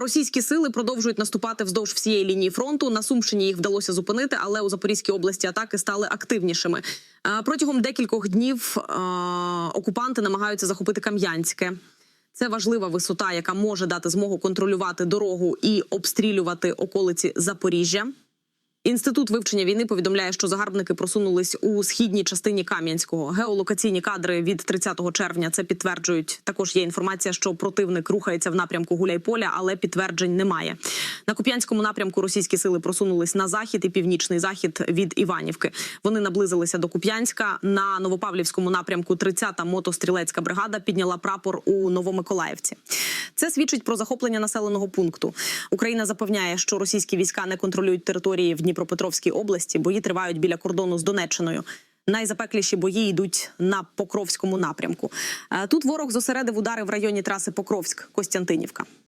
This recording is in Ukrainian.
Російські сили продовжують наступати вздовж всієї лінії фронту. На Сумщині їх вдалося зупинити, але у Запорізькій області атаки стали активнішими. Е, Протягом декількох днів е, окупанти намагаються захопити Кам'янське. Це важлива висота, яка може дати змогу контролювати дорогу і обстрілювати околиці Запоріжжя. Інститут вивчення війни повідомляє, що загарбники просунулись у східній частині Кам'янського. Геолокаційні кадри від 30 червня це підтверджують. Також є інформація, що противник рухається в напрямку Гуляйполя, але підтверджень немає. На Куп'янському напрямку російські сили просунулись на захід і північний захід від Іванівки. Вони наблизилися до Куп'янська. На Новопавлівському напрямку 30-та мотострілецька бригада підняла прапор у Новомиколаївці. Це свідчить про захоплення населеного пункту. Україна запевняє, що російські війська не контролюють території в Дніпропетровській області. Бої тривають біля кордону з Донеччиною. Найзапекліші бої йдуть на Покровському напрямку. Е, Тут ворог зосередив удари в районі траси Покровськ Костянтинівка.